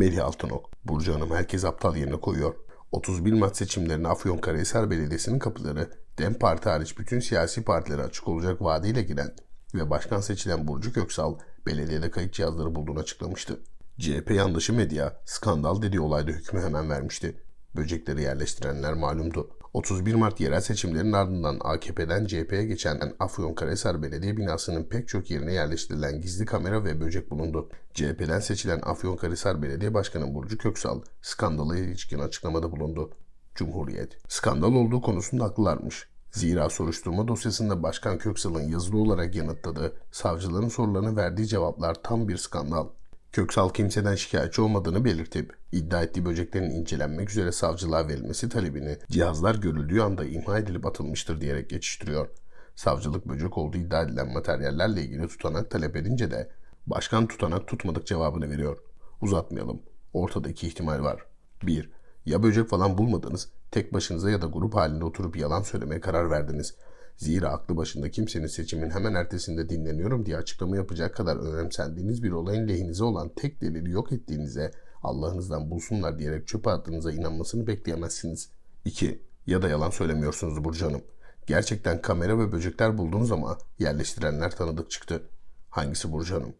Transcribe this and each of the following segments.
Melih Altınok, Burcu Hanım herkes aptal yerine koyuyor. 31 Mart seçimlerine Afyonkarahisar Belediyesi'nin kapıları DEM Parti hariç bütün siyasi partilere açık olacak vaadiyle giren ve başkan seçilen Burcu Köksal belediyede kayıt cihazları bulduğunu açıklamıştı. CHP yandaşı medya skandal dediği olayda hükmü hemen vermişti. Böcekleri yerleştirenler malumdu. 31 Mart yerel seçimlerinin ardından AKP'den CHP'ye geçen Afyonkarahisar Belediye binasının pek çok yerine yerleştirilen gizli kamera ve böcek bulundu. CHP'den seçilen Afyonkarahisar Belediye Başkanı Burcu Köksal skandala ilişkin açıklamada bulundu. Cumhuriyet. Skandal olduğu konusunda haklılarmış. Zira soruşturma dosyasında Başkan Köksal'ın yazılı olarak yanıtladığı, savcıların sorularına verdiği cevaplar tam bir skandal. Köksal kimseden şikayetçi olmadığını belirtip iddia ettiği böceklerin incelenmek üzere savcılığa verilmesi talebini cihazlar görüldüğü anda imha edilip atılmıştır diyerek geçiştiriyor. Savcılık böcek olduğu iddia edilen materyallerle ilgili tutanak talep edince de başkan tutanak tutmadık cevabını veriyor. Uzatmayalım. Ortada iki ihtimal var. 1. Ya böcek falan bulmadınız, tek başınıza ya da grup halinde oturup yalan söylemeye karar verdiniz. Zira aklı başında kimsenin seçimin hemen ertesinde dinleniyorum diye açıklama yapacak kadar önemsendiğiniz bir olayın lehinize olan tek delili yok ettiğinize Allah'ınızdan bulsunlar diyerek çöpe attığınıza inanmasını bekleyemezsiniz. 2. Ya da yalan söylemiyorsunuz Burcu Hanım. Gerçekten kamera ve böcekler buldunuz ama yerleştirenler tanıdık çıktı. Hangisi Burcu Hanım?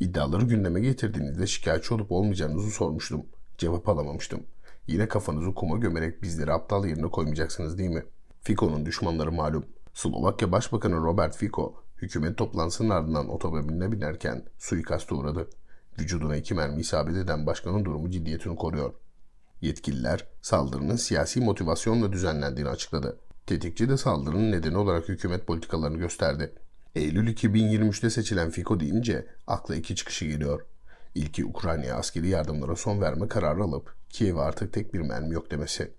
İddiaları gündeme getirdiğinizde şikayetçi olup olmayacağınızı sormuştum. Cevap alamamıştım. Yine kafanızı kuma gömerek bizleri aptal yerine koymayacaksınız değil mi? Fico'nun düşmanları malum. Slovakya Başbakanı Robert Fico, hükümet toplantısının ardından otomobiline binerken suikasta uğradı. Vücuduna iki mermi isabet eden başkanın durumu ciddiyetini koruyor. Yetkililer saldırının siyasi motivasyonla düzenlendiğini açıkladı. Tetikçi de saldırının nedeni olarak hükümet politikalarını gösterdi. Eylül 2023'te seçilen Fico deyince akla iki çıkışı geliyor. İlki Ukrayna'ya askeri yardımlara son verme kararı alıp Kiev'e artık tek bir mermi yok demesi.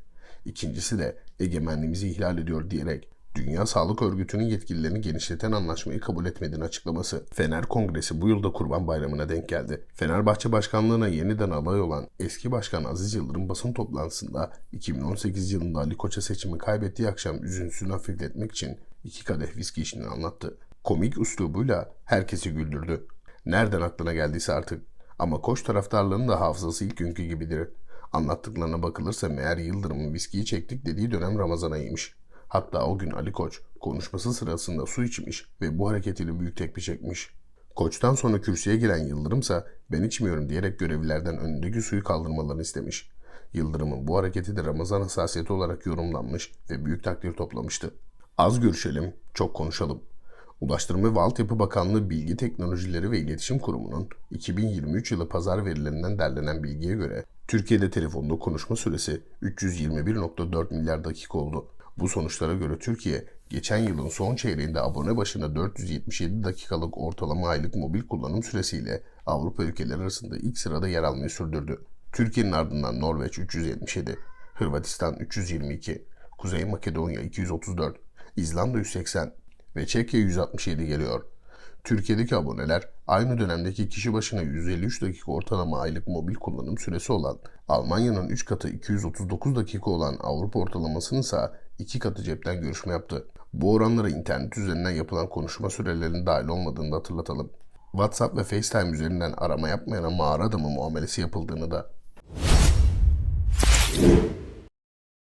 İkincisi de egemenliğimizi ihlal ediyor diyerek Dünya Sağlık Örgütü'nün yetkililerini genişleten anlaşmayı kabul etmediğini açıklaması. Fener Kongresi bu yılda Kurban Bayramı'na denk geldi. Fenerbahçe Başkanlığı'na yeniden aday olan eski başkan Aziz Yıldırım basın toplantısında 2018 yılında Ali Koç'a seçimi kaybettiği akşam üzüntüsünü hafifletmek için iki kadeh viski işini anlattı. Komik üslubuyla herkesi güldürdü. Nereden aklına geldiyse artık. Ama Koç taraftarlarının da hafızası ilk günkü gibidir. Anlattıklarına bakılırsa meğer Yıldırım'ın viskiyi çektik dediği dönem Ramazan ayıymış. Hatta o gün Ali Koç konuşması sırasında su içmiş ve bu hareketiyle büyük tepki çekmiş. Koç'tan sonra kürsüye giren Yıldırımsa ben içmiyorum diyerek görevlilerden önündeki suyu kaldırmalarını istemiş. Yıldırım'ın bu hareketi de Ramazan hassasiyeti olarak yorumlanmış ve büyük takdir toplamıştı. Az görüşelim, çok konuşalım. Ulaştırma ve Altyapı Bakanlığı Bilgi Teknolojileri ve İletişim Kurumu'nun 2023 yılı pazar verilerinden derlenen bilgiye göre Türkiye'de telefonda konuşma süresi 321.4 milyar dakika oldu. Bu sonuçlara göre Türkiye geçen yılın son çeyreğinde abone başına 477 dakikalık ortalama aylık mobil kullanım süresiyle Avrupa ülkeleri arasında ilk sırada yer almayı sürdürdü. Türkiye'nin ardından Norveç 377, Hırvatistan 322, Kuzey Makedonya 234, İzlanda 180 ve Çekya 167 geliyor. Türkiye'deki aboneler aynı dönemdeki kişi başına 153 dakika ortalama aylık mobil kullanım süresi olan Almanya'nın 3 katı 239 dakika olan Avrupa ortalamasının ise 2 katı cepten görüşme yaptı. Bu oranlara internet üzerinden yapılan konuşma sürelerinin dahil olmadığını da hatırlatalım. WhatsApp ve FaceTime üzerinden arama yapmayana mağara adamı muamelesi yapıldığını da